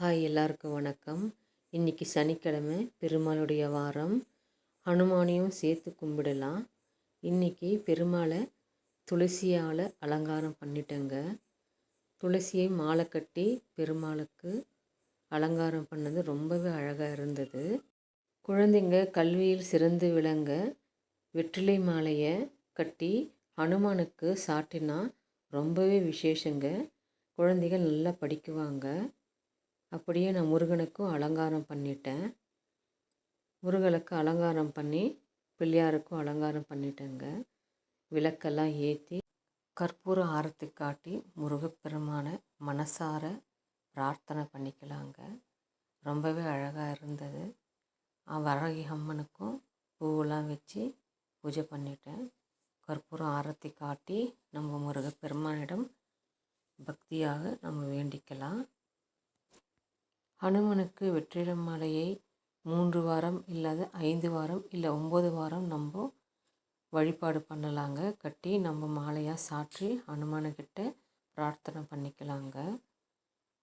Hi எல்லாருக்கும் வணக்கம். இன்றைக்கி சனிக்கிழமை பெருமாளுடைய வாரம். ஹனுமானையும் சேர்த்து கும்பிடலாம். இன்றைக்கி பெருமாளை துளசியால் அலங்காரம் பண்ணிட்டேங்க. துளசியை மாலை கட்டி பெருமாளுக்கு அலங்காரம் பண்ணது ரொம்பவே அழகாக இருந்தது. குழந்தைங்க கல்வியில் சிறந்து விளங்க வெற்றிலை மாலையை கட்டி ஹனுமானுக்கு சாட்டினா ரொம்பவே விசேஷங்க. குழந்தைகள் நல்லா படிக்குவாங்க. அப்படியே நான் முருகனுக்கும் அலங்காரம் பண்ணிட்டேன். முருகனுக்கு அலங்காரம் பண்ணி பிள்ளையாருக்கும் அலங்காரம் பண்ணிட்டேங்க. விளக்கெல்லாம் ஏற்றி கற்பூர ஆரத்தி காட்டி முருகப்பெருமானை மனசார பிரார்த்தனை பண்ணிக்கலாங்க. ரொம்பவே அழகாக இருந்தது. வரகி அம்மனுக்கும் பூவெல்லாம் வச்சு பூஜை பண்ணிட்டேன். கற்பூரம் ஆரத்தி காட்டி நம்ம முருகப்பெருமானிடம் பக்தியாக நம்ம வேண்டிக்க ஹனுமனுக்கு வெற்றிடம் மாலையை மூன்று வாரம் இல்லாத ஐந்து வாரம் இல்லை ஒம்பது வாரம் நம்ம வழிபாடு பண்ணலாங்க. கட்டி நம்ம மாலையாக சாற்றி ஹனுமானுக்கிட்ட பிரார்த்தனை பண்ணிக்கலாங்க.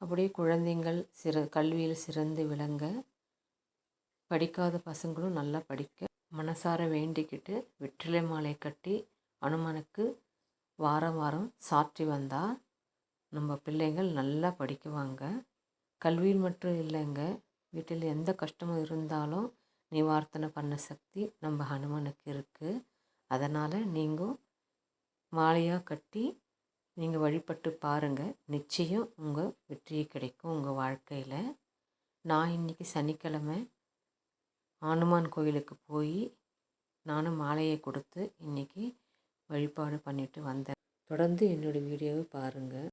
அப்படியே குழந்தைங்கள் சிற கல்வியில் சிறந்து விளங்க படிக்காத பசங்களும் நல்லா படிக்க மனசார வேண்டிக்கிட்டு வெற்றிலை மாலை கட்டி அனுமனுக்கு வாரம் வாரம் சாற்றி வந்தால் நம்ம பிள்ளைங்கள் நல்லா படிக்குவாங்க. கல்வியில் மட்டும் இல்லைங்க. வீட்டில் எந்த கஷ்டமும் இருந்தாலும் நிவார்த்தனை பண்ண சக்தி நம்ம ஹனுமனுக்கு இருக்குது அதனால் நீங்கள் மாலையாக கட்டி நீங்கள் வழிபட்டு பாருங்கள் நிச்சயம் உங்கள் வெற்றி கிடைக்கும் உங்கள் வாழ்க்கையில். நான் இன்றைக்கி சனிக்கிழமை ஹனுமான் கோயிலுக்கு போய் நானும் மாலையை கொடுத்து இன்றைக்கி வழிபாடு பண்ணிவிட்டு வந்தேன். தொடர்ந்து என்னோடய வீடியோவை பாருங்கள்